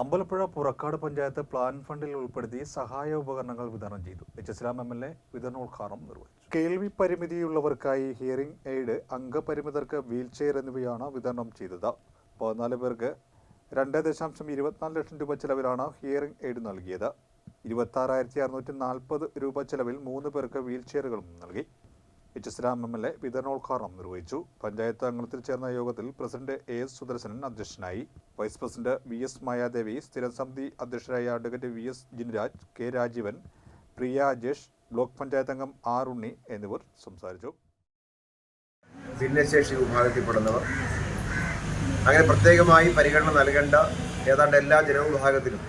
Ambalappuzha Purakkad panchayat plan ഫണ്ടിൽ ഉൾപ്പെടുത്തി സഹായ ഉപകരണങ്ങൾ വിതരണം ചെയ്തു. എച്ച് എസ്ലാം എം എൽ എ വിതരണോദ്ഘാടനം നിർവഹിച്ചു. കേൾവി പരിമിതിയുള്ളവർക്കായി ഹിയറിംഗ് എയ്ഡ് അംഗപരിമിതർക്ക് വീൽ ചെയർ എന്നിവയാണ് വിതരണം ചെയ്തത്. പതിനാല് പേർക്ക് രണ്ട് ദശാംശം ഇരുപത്തിനാല് ലക്ഷം രൂപ ചെലവിലാണ് ഹിയറിംഗ് എയ്ഡ് നൽകിയത്. ഇരുപത്തി ആറായിരത്തി അറുന്നൂറ്റി നാൽപ്പത് രൂപ ചെലവിൽ മൂന്ന് പേർക്ക് വീൽ ചെയറുകളും നൽകി. H S Ram M L A വിതരണോദ്ഘാടനം നിർവഹിച്ചു. പഞ്ചായത്ത് അംഗത്തിൽ ചേർന്ന യോഗത്തിൽ പ്രസിഡന്റ് എ എസ് സുദർശനൻ അധ്യക്ഷനായി. Vice president V S Mayadevi സ്ഥിരം സമിതി അധ്യക്ഷരായ advocate V S Jinraj K Rajeevan Priya Ajesh block panchayat അംഗം ആർ ഉണ്ണി എന്നിവർ സംസാരിച്ചു. ഭിന്നശേഷി വിഭാഗത്തിൽപ്പെടുന്നവർ അങ്ങനെ പ്രത്യേകമായി പരിഗണന നൽകേണ്ട ഏതാണ്ട് എല്ലാ ജനവിഭാഗത്തിലും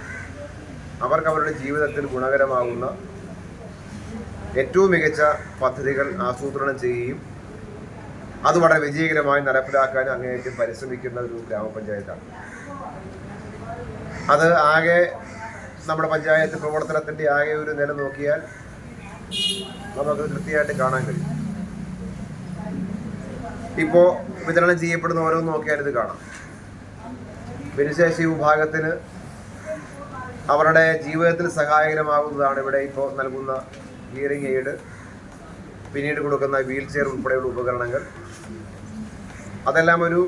അവർക്ക് അവരുടെ ജീവിതത്തിൽ ഗുണകരമാകുന്ന ഏറ്റവും മികച്ച പദ്ധതികൾ ആസൂത്രണം ചെയ്യുകയും അത് വളരെ വിജയകരമായി നടപ്പിലാക്കാൻ അങ്ങേയറ്റം പരിശ്രമിക്കുന്ന ഒരു ഗ്രാമപഞ്ചായത്താണ്. അത് ആകെ നമ്മുടെ പഞ്ചായത്ത് പ്രവർത്തനത്തിന്റെ ആകെ ഒരു നില നോക്കിയാൽ നമുക്ക് കൃത്യമായിട്ട് കാണാൻ കഴിയും. ഇപ്പോൾ വിതരണം ചെയ്യപ്പെടുന്ന ഓരോ നോക്കിയാൽ ഇത് കാണാം. ഭിന്നശേഷി വിഭാഗത്തിന് അവരുടെ ജീവിതത്തിൽ സഹായകരമാകുന്നതാണ് ഇവിടെ ഇപ്പോൾ നൽകുന്ന ഹിയറിംഗ് എയ്ഡ് പിന്നീട് കൊടുക്കുന്ന വീൽ ചെയർ ഉൾപ്പെടെയുള്ള ഉപകരണങ്ങൾ. അതെല്ലാം ഒരു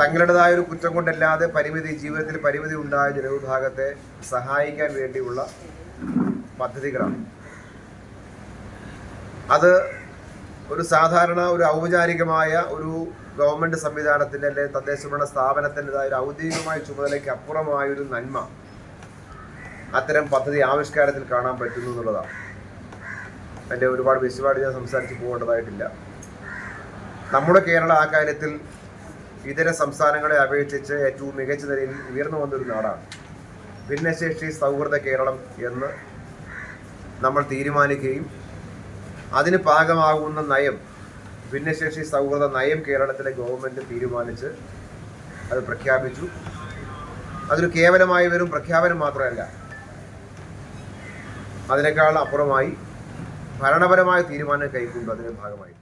തങ്ങളുടേതായ ഒരു കുറ്റം കൊണ്ടല്ലാതെ പരിമിതി ജീവിതത്തിൽ പരിമിതി ഉണ്ടായ ജനവിഭാഗത്തെ സഹായിക്കാൻ വേണ്ടിയുള്ള പദ്ധതികളാണ്. അത് ഒരു സാധാരണ ഒരു ഔപചാരികമായ ഒരു ഗവൺമെന്റ് അല്ലെ അല്ലെങ്കിൽ തദ്ദേശഭരണ സ്ഥാപനത്തിന്റെതായ ഒരു ഔദ്യോഗികമായ ചുമതലയ്ക്ക് അപ്പുറമായൊരു നന്മ അത്തരം പദ്ധതി ആവിഷ്കാരത്തിൽ കാണാൻ പറ്റുന്നു എന്നുള്ളതാണ്. എന്റെ ഒരുപാട് വിശദമായിട്ട് ഞാൻ സംസാരിച്ച് പോകേണ്ടതായിട്ടില്ല. നമ്മുടെ കേരള ആ കാര്യത്തിൽ ഇതര സംസ്ഥാനങ്ങളെ അപേക്ഷിച്ച് ഏറ്റവും മികച്ച നിലയിൽ ഉയർന്നു വന്നൊരു നാടാണ്. ഭിന്നശേഷി സൗഹൃദ കേരളം എന്ന് നമ്മൾ തീരുമാനിക്കുകയും അതിന് പാകമാകുന്ന നയം ഭിന്നശേഷി സൗഹൃദ നയം കേരളത്തിലെ ഗവൺമെന്റ് തീരുമാനിച്ച് അത് പ്രഖ്യാപിച്ചു. അതൊരു കേവലമായി വെറും പ്രഖ്യാപനം മാത്രമല്ല അതിനേക്കാൾ അപ്പുറമായി ഭരണപരമായ തീരുമാനം കൈക്കൊണ്ടു അതിന്റെ ഭാഗമായി